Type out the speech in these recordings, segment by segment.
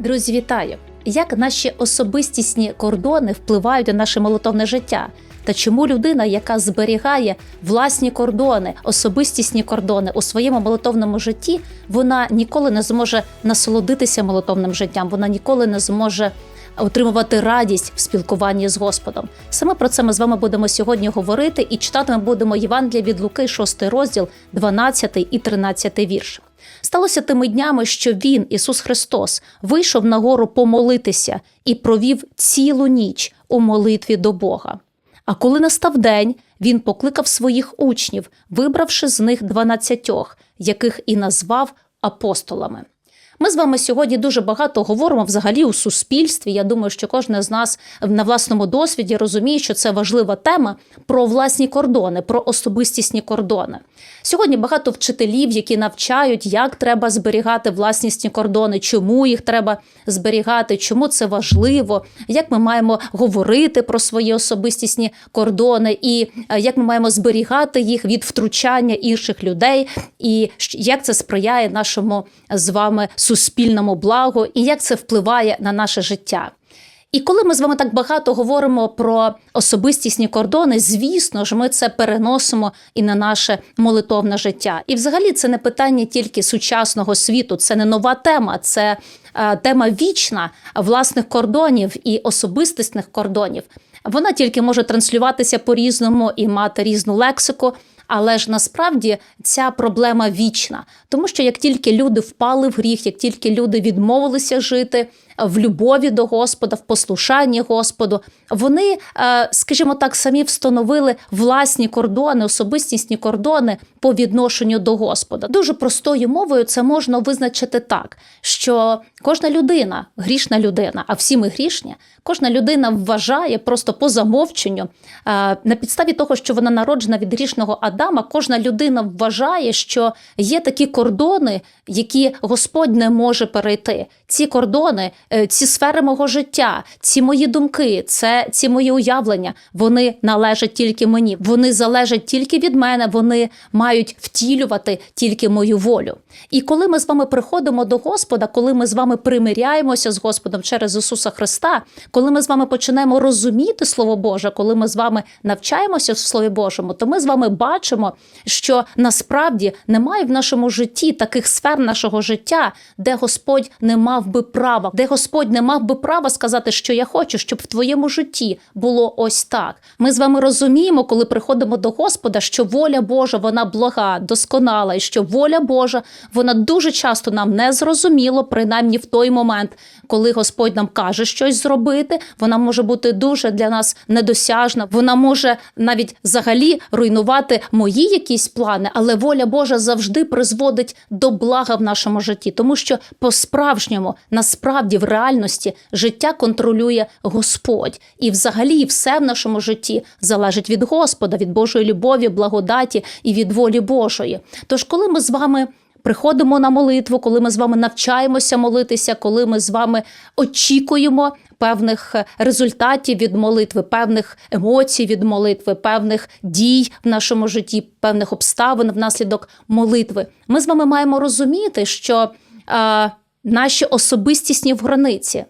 Друзі, вітаю! Як наші особистісні кордони впливають на наше молотовне життя? Та чому людина, яка зберігає власні кордони, особистісні кордони у своєму молотовному житті, вона ніколи не зможе насолодитися молотовним життям, вона ніколи не зможе отримувати радість в спілкуванні з Господом. Саме про це ми з вами будемо сьогодні говорити і читати ми будемо Євангелія від Луки, 6 розділ, 12 і 13 вірш. Сталося тими днями, що він, Ісус Христос, вийшов на гору помолитися і провів цілу ніч у молитві до Бога. А коли настав день, він покликав своїх учнів, вибравши з них дванадцятьох, яких і назвав апостолами. Ми з вами сьогодні дуже багато говоримо взагалі у суспільстві. Я думаю, що кожен з нас на власному досвіді розуміє, що це важлива тема про власні кордони, про особистісні кордони. Сьогодні багато вчителів, які навчають, як треба зберігати власнісні кордони, чому їх треба зберігати, чому це важливо, як ми маємо говорити про свої особистісні кордони, і е, як ми маємо зберігати їх від втручання інших людей, і як це сприяє нашому з вами суспільному благу, і як це впливає на наше життя. І коли ми з вами так багато говоримо про особистісні кордони, звісно ж, ми це переносимо і на наше молитовне життя. І взагалі це не питання тільки сучасного світу, це не нова тема, це е, тема вічна власних кордонів і особистісних кордонів. Вона тільки може транслюватися по-різному і мати різну лексику. Але ж насправді ця проблема вічна, тому що як тільки люди впали в гріх, як тільки люди відмовилися жити в любові до Господа, в послушанні Господу, вони, е, скажімо так, самі встановили власні кордони, особистісні кордони по відношенню до Господа. Дуже простою мовою це можна визначити так, що кожна людина, грішна людина, а всі ми грішні, кожна людина вважає просто по замовченню, е, на підставі того, що вона народжена від грішного Адама, кожна людина вважає, що є такі кордони, які Господь не може перейти. Ці кордони, ці сфери мого життя, ці мої думки, це ці мої уявлення, вони належать тільки мені. Вони залежать тільки від мене, вони мають втілювати тільки мою волю. І коли ми з вами приходимо до Господа, коли ми з вами примиряємося з Господом через Ісуса Христа, коли ми з вами починаємо розуміти Слово Боже, коли ми з вами навчаємося в Слові Божому, то ми з вами бачимо, що насправді немає в нашому житті таких сфер нашого життя, де Господь не мав би права, де Господь не мав би права сказати, що я хочу, щоб в твоєму житті було ось так. Ми з вами розуміємо, коли приходимо до Господа, що воля Божа вона блага, досконала, і що воля Божа вона дуже часто нам не зрозуміло, принаймні в той момент, коли Господь нам каже щось зробити, вона може бути дуже для нас недосяжна. Вона може навіть взагалі руйнувати мої якісь плани, але воля Божа завжди призводить до блага в нашому житті, тому що по-справжньому, насправді, в реальності життя контролює Господь, і взагалі все в нашому житті залежить від Господа, від Божої любові, благодаті і від волі Божої. Тож, коли ми з вами приходимо на молитву, коли ми з вами навчаємося молитися, коли ми з вами очікуємо певних е, результатів від молитви, певних емоцій від молитви, певних дій в нашому житті, певних обставин внаслідок молитви, ми з вами маємо розуміти, що е, наші особистісні в границі.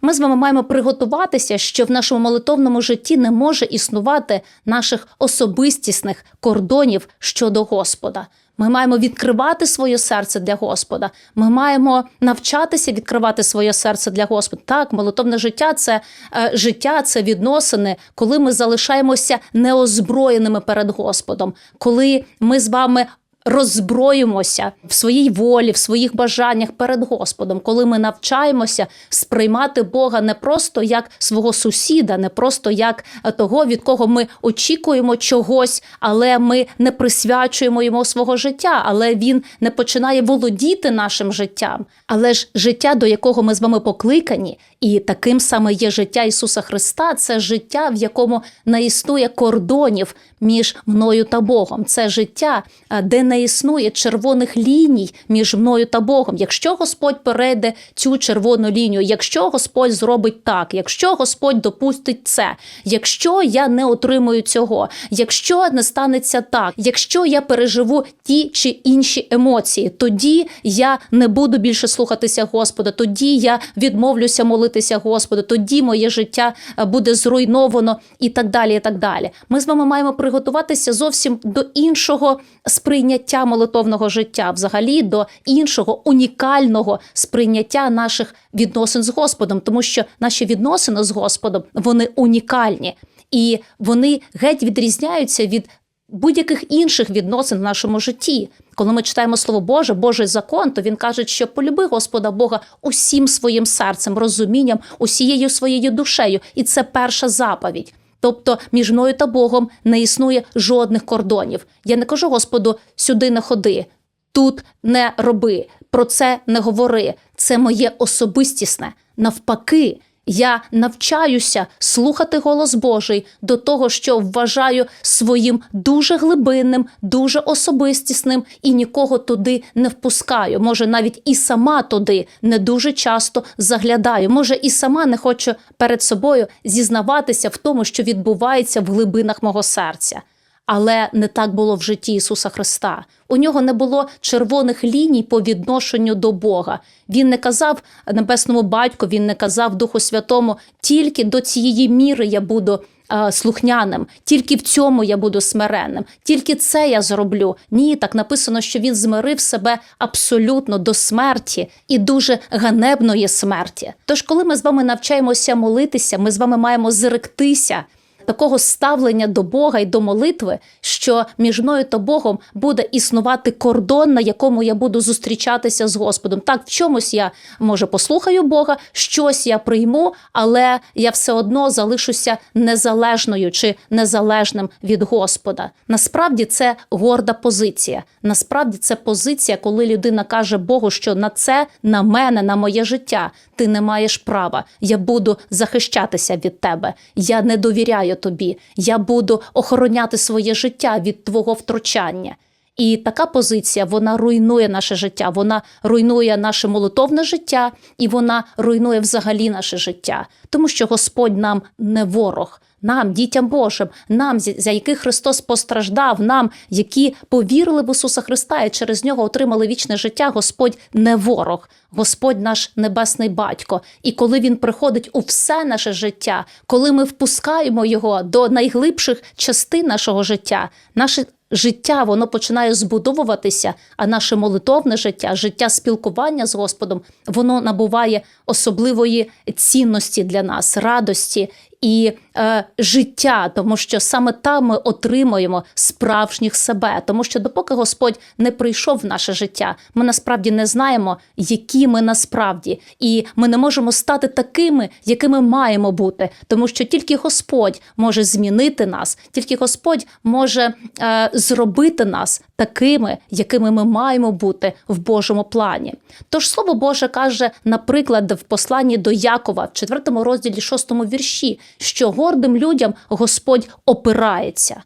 Ми з вами маємо приготуватися, що в нашому молитовному житті не може існувати наших особистісних кордонів щодо Господа. Ми маємо відкривати своє серце для Господа. Ми маємо навчатися відкривати своє серце для Господа. Так, молитовне життя це е, життя, це відносини, коли ми залишаємося неозброєними перед Господом, коли ми з вами роззброїмося в своїй волі, в своїх бажаннях перед Господом, коли ми навчаємося сприймати Бога не просто як свого сусіда, не просто як е, того, від кого ми очікуємо чогось, але ми не присвячуємо йому свого життя, але він не починає володіти нашим життям. Але ж життя, до якого ми з вами покликані, і таким саме є життя Ісуса Христа, це життя, в якому не існує кордонів між мною та Богом. Це життя, е, де не не існує червоних ліній між мною та Богом. Якщо Господь перейде цю червону лінію, якщо Господь зробить так, якщо Господь допустить це, якщо я не отримую цього, якщо не станеться так, якщо я переживу ті чи інші емоції, тоді я не буду більше слухатися Господа, тоді я відмовлюся молитися Господу, тоді моє життя е, буде зруйновано і так далі. І так далі. Ми з вами маємо приготуватися зовсім до іншого сприйняття молитовного життя, взагалі до іншого унікального сприйняття наших відносин з Господом, тому що наші відносини з Господом вони унікальні і вони геть відрізняються від будь-яких інших відносин в нашому житті. Коли ми читаємо Слово Боже, Божий закон, то він каже, що полюби Господа Бога усім своїм серцем, розумінням, усією своєю душею, і це перша заповідь. Тобто між мною та Богом не існує жодних кордонів. Я не кажу Господу, сюди не ходи, тут не роби, про це не говори. Це моє особистісне. Навпаки, я навчаюся слухати голос Божий до того, що вважаю своїм дуже глибинним, дуже особистісним і нікого туди не впускаю. Може, навіть і сама туди не дуже часто заглядаю. Може, і сама не хочу перед собою зізнаватися в тому, що відбувається в глибинах мого серця. Але не так було в житті Ісуса Христа. У нього не було червоних ліній по відношенню до Бога. Він не казав небесному батьку, він не казав Духу Святому, тільки до цієї міри я буду е, слухняним, тільки в цьому я буду смиренним, тільки це я зроблю. Ні, так написано, що він змирив себе абсолютно до смерті і дуже ганебної смерті. Тож, коли ми з вами навчаємося молитися, ми з вами маємо зректися такого ставлення до Бога і до молитви, що між мною та Богом буде існувати кордон, на якому я буду зустрічатися з Господом. Так, в чомусь я може послухаю Бога, щось я прийму, але я все одно залишуся незалежною чи незалежним від Господа. Насправді це горда позиція. Насправді це позиція, коли людина каже Богу, що на це, на мене, на моє життя ти не маєш права. Я буду захищатися від тебе. Я не довіряю тобі. Я буду охороняти своє життя від твого втручання. І така позиція вона руйнує наше життя, вона руйнує наше молитовне життя, і вона руйнує взагалі наше життя, тому що Господь нам не ворог. Нам, дітям Божим, нам, за яких Христос постраждав, нам, які повірили в Ісуса Христа і через нього отримали вічне життя, Господь не ворог, Господь наш небесний батько. І коли Він приходить у все наше життя, коли ми впускаємо його до найглибших частин нашого життя, наше життя воно починає збудовуватися, а наше молитовне життя, життя спілкування з Господом, воно набуває особливої цінності для нас, радості і е, життя, тому що саме там ми отримуємо справжніх себе. Тому що допоки Господь не прийшов в наше життя, ми насправді не знаємо, які ми насправді, і ми не можемо стати такими, якими маємо бути, тому що тільки Господь може змінити нас, тільки Господь може е, зробити нас такими, якими ми маємо бути в Божому плані. Тож слово Боже каже, наприклад, в посланні до Якова, в 4 розділі 6 вірші, що гордим людям Господь опирається.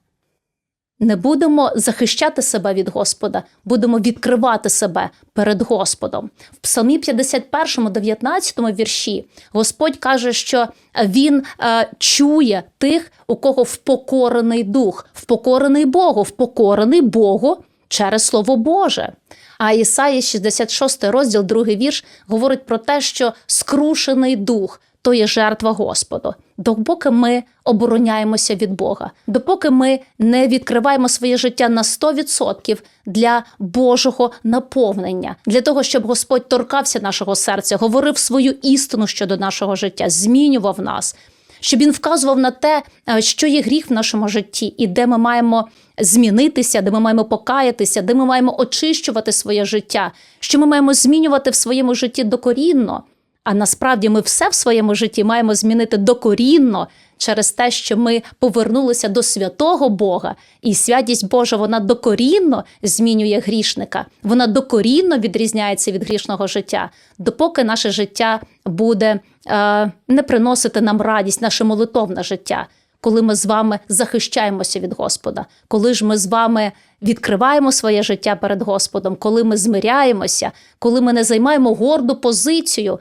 Не будемо захищати себе від Господа, будемо відкривати себе перед Господом. В Псалмі 51, 19 вірші Господь каже, що Він е, чує тих, у кого впокорений дух, впокорений Богу, впокорений Богу через Слово Боже. А Ісаї 66 розділ, другий вірш, говорить про те, що скрушений дух то є жертва Господу. Допоки ми обороняємося від Бога, допоки ми не відкриваємо своє життя на 100% для Божого наповнення, для того, щоб Господь торкався нашого серця, говорив свою істину щодо нашого життя, змінював нас. Щоб він вказував на те, е, що є гріх в нашому житті, і де ми маємо змінитися, де ми маємо покаятися, де ми маємо очищувати своє життя, що ми маємо змінювати в своєму житті докорінно. А насправді ми все в своєму житті маємо змінити докорінно через те, що ми повернулися до святого Бога, і святість Божа вона докорінно змінює грішника. Вона докорінно відрізняється від грішного життя, допоки наше життя буде е, не приносити нам радість, наше молитовне життя. коли ми з вами захищаємося від Господа, коли ж ми з вами відкриваємо своє життя перед Господом, коли ми змиряємося, коли ми не займаємо горду позицію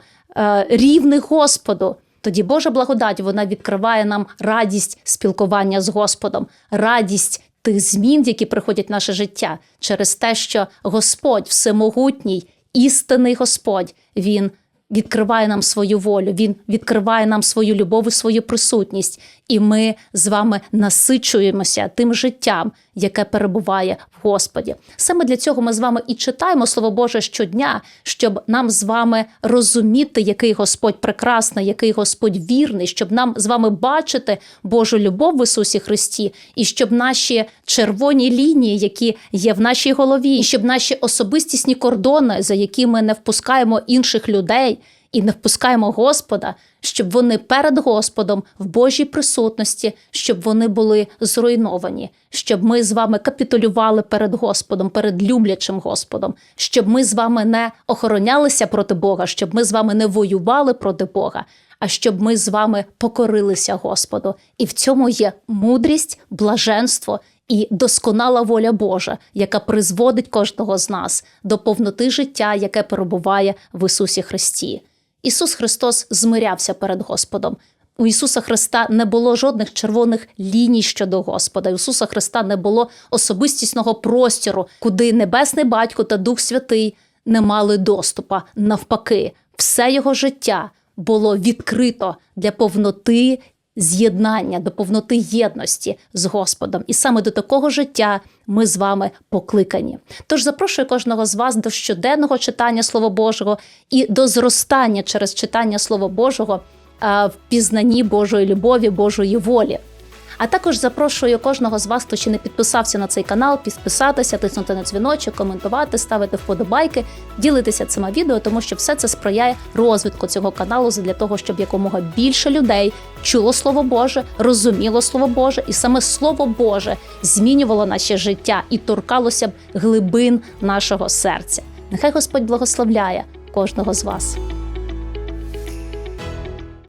рівних Господу. Тоді Божа благодать вона відкриває нам радість спілкування з Господом, радість тих змін, які приходять в наше життя, через те, що Господь всемогутній, істинний Господь, Він відкриває нам свою волю, Він відкриває нам свою любов і свою присутність, і ми з вами насичуємося тим життям, яке перебуває в Господі. Саме для цього ми з вами і читаємо Слово Боже щодня, щоб нам з вами розуміти, який Господь прекрасний, який Господь вірний, щоб нам з вами бачити Божу любов в Ісусі Христі, і щоб наші червоні лінії, які є в нашій голові, і щоб наші особистісні кордони, за які ми не впускаємо інших людей і не впускаємо Господа, щоб вони перед Господом в Божій присутності, щоб вони були зруйновані, щоб ми з вами капітулювали перед Господом, перед люблячим Господом, щоб ми з вами не охоронялися проти Бога, щоб ми з вами не воювали проти Бога. А щоб ми з вами покорилися Господу, і в цьому є мудрість, блаженство і досконала воля Божа, яка призводить кожного з нас до повноти життя, яке перебуває в Ісусі Христі. Ісус Христос змирявся перед Господом. У Ісуса Христа не було жодних червоних ліній щодо Господа. У Ісуса Христа не було особистісного простору, куди Небесний Батько та Дух Святий не мали доступа. Навпаки, все його життя було відкрито для повноти з'єднання, до повноти єдності з Господом. І саме до такого життя ми з вами покликані. Тож запрошую кожного з вас до щоденного читання Слова Божого і до зростання через читання Слова Божого в пізнанні Божої любові, Божої волі. А також запрошую кожного з вас, хто ще не підписався на цей канал, підписатися, тиснути на дзвіночок, коментувати, ставити вподобайки, ділитися цими відео, тому що все це сприяє розвитку цього каналу для того, щоб якомога більше людей чуло слово Боже, розуміло слово Боже, і саме слово Боже змінювало наше життя і торкалося б глибин нашого серця. Нехай Господь благословляє кожного з вас.